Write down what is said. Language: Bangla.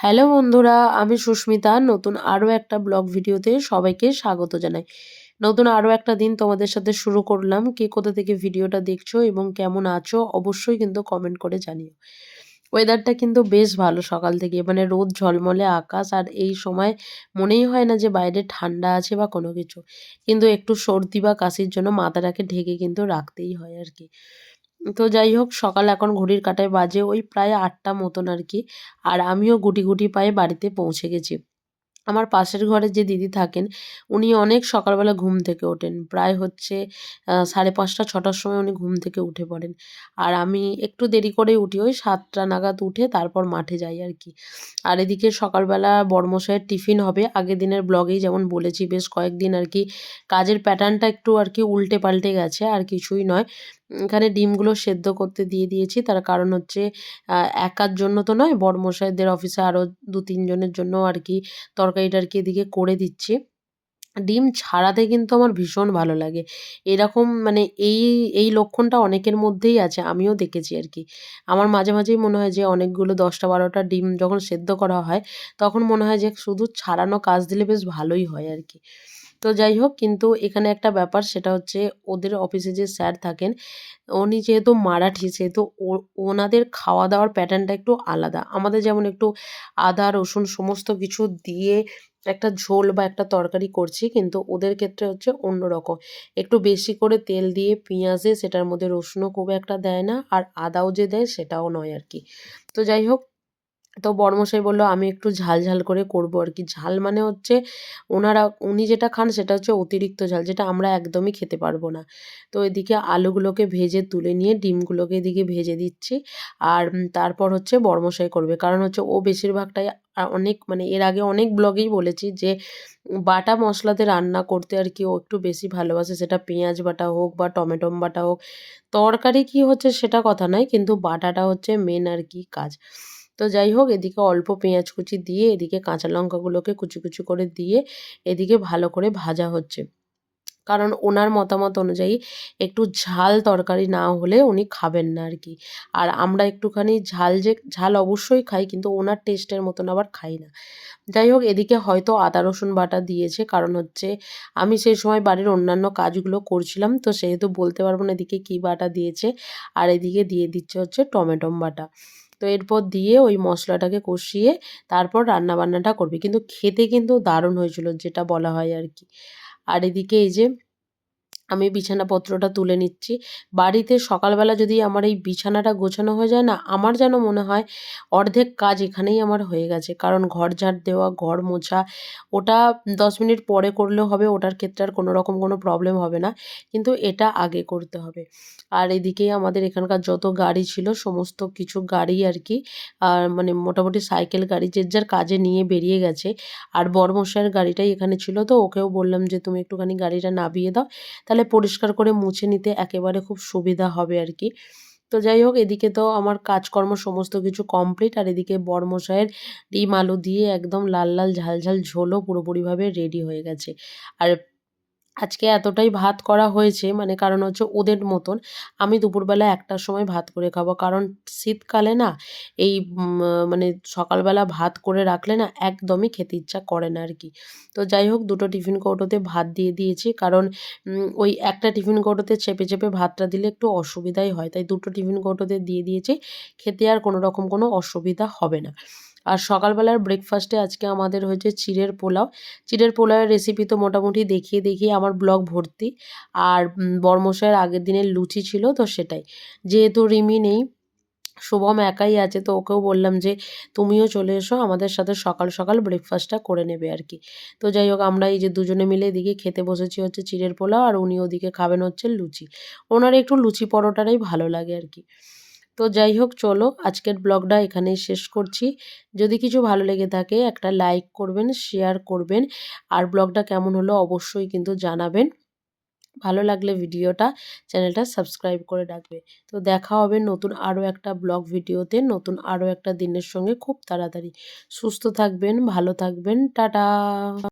হ্যালো বন্ধুরা, আমি সুস্মিতা। নতুন আরও একটা ব্লগ ভিডিওতে সবাইকে স্বাগত জানাই। নতুন আরও একটা দিন তোমাদের সাথে শুরু করলাম। কে কোথা থেকে ভিডিওটা দেখছ এবং কেমন আছো অবশ্যই কিন্তু কমেন্ট করে জানিও। ওয়েদারটা কিন্তু বেশ ভালো সকাল থেকে মানে রোদ ঝলমলে আকাশ আর এই সময় মনেই হয় না যে বাইরে ঠান্ডা আছে বা কোনো কিছু। কিন্তু একটু সর্দি বা কাশির জন্য মাথাটাকে ঢেকে কিন্তু রাখতেই হয় আর কি। তো যাই হোক সকাল এখন ঘড়ির কাঁটায় বাজে ওই প্রায় আটটা মতন আর কি। আর আমিও গুটি গুটি পায়ে বাড়িতে পৌঁছে গেছি। আমার পাশের ঘরে যে দিদি থাকেন, উনি অনেক সকালবেলা ঘুম থেকে ওঠেন। প্রায় হচ্ছে সাড়ে পাঁচটা, ছটার সময় উনি ঘুম থেকে উঠে পড়েন। আর আমি একটু দেরি করে উঠি, ওই সাতটা নাগাদ উঠে তারপর মাঠে যাই আর কি। আর এদিকে সকালবেলা বর্মশাইয়ের টিফিন হবে। আগের দিনের ব্লগেই যেমন বলেছি, বেশ কয়েকদিন আর কি কাজের প্যাটার্নটা একটু আর কি উল্টে পাল্টে গেছে, আর কিছুই নয়। এখানে ডিমগুলো সেদ্ধ করতে দিয়ে দিয়েছি। তার কারণ হচ্ছে একার জন্য তো নয়, বড়মশাইদের অফিসে আরও দু তিনজনের জন্য আর কি তরকারিটা আর কি এদিকে করে দিচ্ছি। ডিম ছাড়াতে কিন্তু আমার ভীষণ ভালো লাগে। এরকম মানে এই এই লক্ষণটা অনেকের মধ্যেই আছে, আমিও দেখেছি আর কি। আমার মাঝে মাঝেই মনে হয় যে অনেকগুলো দশটা বারোটা ডিম যখন সেদ্ধ করা হয়, তখন মনে হয় যে শুধু ছাড়ানো কাজ দিলে বেশ ভালোই হয় আর কি। তো যাই হোক, কিন্তু এখানে একটা ব্যাপার সেটা হচ্ছে ওদের অফিসে যে স্যার থাকেন, উনি যেহেতু মারাঠি, সেহেতু ওনাদের খাওয়া দাওয়ার প্যাটার্নটা একটু আলাদা। আমাদের যেমন একটু আদা, রসুন সমস্ত কিছু দিয়ে একটা ঝোল বা একটা তরকারি করছি, কিন্তু ওদের ক্ষেত্রে হচ্ছে অন্য রকম একটু বেশি করে তেল দিয়ে পেঁয়াজে সেটার মধ্যে রসুনও খুব একটা দেয় না, আর আদাও যে দেয় সেটাও নয় আর কি। তো যাই হোক তো বড়মশাই বলল, আমি একটু ঝাল ঝাল করে করব আর কি। ঝাল মানে হচ্ছে ওনারা, উনি যেটা খান সেটা হচ্ছে অতিরিক্ত ঝাল, যেটা আমরা একদমই খেতে পারব না। তো এদিকে আলুগুলোকে ভেজে তুলে নিয়ে ডিমগুলোকে এদিকে ভেজে দিচ্ছি আর তারপর হচ্ছে বড়মশাই করবে। কারণ হচ্ছে ও বেশিরভাগটাই অনেক মানে এর আগে অনেক ব্লগেই বলেছি যে বাটা মশলাতে রান্না করতে আর কি ও একটু বেশি ভালোবাসে। সেটা পেঁয়াজ বাটা হোক বা টমেটোম বাটা হোক। তরকারি কি হচ্ছে সেটা কথা নয়, কিন্তু বাটাটা হচ্ছে মেন আর কি কাজ। তো যাই হোক এদিকে অল্প পেঁয়াজ কুচি দিয়ে, এদিকে কাঁচা লঙ্কাগুলোকে কুচি কুচি করে দিয়ে, এদিকে ভালো করে ভাজা হচ্ছে। কারণ ওনার মতামত অনুযায়ী একটু ঝাল তরকারি না হলে উনি খাবেন না আর কি। আর আমরা একটুখানি ঝাল যে, ঝাল অবশ্যই খাই, কিন্তু ওনার টেস্টের মতন আবার খাই না। যাই হোক এদিকে হয়তো আদা, রসুন বাটা দিয়েছে, কারণ হচ্ছে আমি সেই সময় বাড়ির অন্যান্য কাজগুলো করছিলাম, তো সেহেতু বলতে পারব না এদিকে কী বাটা দিয়েছে, আর এদিকে দিয়ে দিচ্ছে হচ্ছে টমেটোম বাটা। তো এরপর দিয়ে ওই মশলাটাকে কষিয়ে তারপর রান্নাবান্নাটা করবে। কিন্তু খেতে কিন্তু দারুণ হয়েছিল, যেটা বলা হয় আর কি। আর এদিকে এই যে আমি বিছানাপত্রটা তুলে নিচ্ছি। বাড়িতে সকালবেলা যদি আমার এই বিছানাটা গোছানো হয়ে যায় না, আমার যেন মনে হয় অর্ধেক কাজ এখানেই আমার হয়ে গেছে। কারণ ঘর ঝাড় দেওয়া, ঘর মোছা, ওটা দশ মিনিট পরে করলেও হবে, ওটার ক্ষেত্রে আর কোনো রকম কোনো প্রবলেম হবে না। কিন্তু এটা আগে করতে হবে। আর এদিকেই আমাদের এখানকার যত গাড়ি ছিল, সমস্ত কিছু গাড়ি আর কি, আর মানে মোটামুটি সাইকেল গাড়ি, যে যার কাজে নিয়ে বেরিয়ে গেছে। আর বড়মশাইয়ের গাড়িটাই এখানে ছিল, তো ওকেও বললাম যে, তুমি একটুখানি গাড়িটা নামিয়ে দাও। তাহলে তাহলে পরিষ্কার করে মুছে নিতে একেবারে খুব সুবিধা হবে আর কি। তো যাই হোক, এদিকে তো আমার কাজকর্ম সমস্ত কিছু কমপ্লিট আর এদিকে বর্মশায়ের ডিম আলু দিয়ে একদম লাল লাল ঝাল ঝাল ঝোলও পুরোপুরিভাবে রেডি হয়ে গেছে। আর আজকে এতটাই ভাত করা হয়েছে মানে কারণ হচ্ছে ওদের মতন, আমি দুপুরবেলা একটার সময় ভাত করে খাব। কারণ শীতকালে না, এই মানে সকালবেলা ভাত করে রাখলে না একদমই খেতে ইচ্ছা করে না আর কি তো যাই হোক, দুটো টিফিন কৌটোতে ভাত দিয়ে দিয়েছি। কারণ ওই একটা টিফিন কৌটোতে চেপে চেপে ভাতটা দিলে একটু অসুবিধাই হয়। তাই দুটো টিফিন কৌটোতে দিয়ে দিয়েছি, খেতে আর কোনো রকম কোনো অসুবিধা হবে না। আর সকালবেলার ব্রেকফাস্টে আজকে আমাদের হয়েছে চিড়ের পোলাও। চিড়ের পোলাওয়ের রেসিপি তো মোটামুটি দেখিয়ে দেখিয়ে আমার ব্লগ ভর্তি। আর বর্মশায়ের আগের দিনের লুচি ছিল তো সেটাই। যেহেতু রিমি নেই, শুভম একাই আছে তো ওকেও বললাম যে, তুমিও চলে এসো, আমাদের সাথে সকাল সকাল ব্রেকফাস্টটা করে নেবে আর কি। তো যাই হোক, আমরা এই যে দুজনে মিলে এদিকে খেতে বসেছি হচ্ছে চিড়ের পোলাও, আর উনি ওদিকে খাবেন হচ্ছে লুচি। ওনার একটু লুচি পরোটাটাই ভালো লাগে আর কি। তো যাই হোক, চলো আজকের ব্লগটা এখানেই শেষ করছি। যদি কিছু ভালো লেগে থাকে, একটা লাইক করবেন, শেয়ার করবেন, আর ব্লগটা কেমন হলো অবশ্যই কিন্তু জানাবেন। ভালো লাগলে ভিডিওটা, চ্যানেলটা সাবস্ক্রাইব করে রাখবে। তো দেখা হবে নতুন আরও একটা ব্লগ ভিডিওতে, নতুন আরও একটা দিনের সঙ্গে খুব তাড়াতাড়ি। সুস্থ থাকবেন, ভালো থাকবেন, টাটা।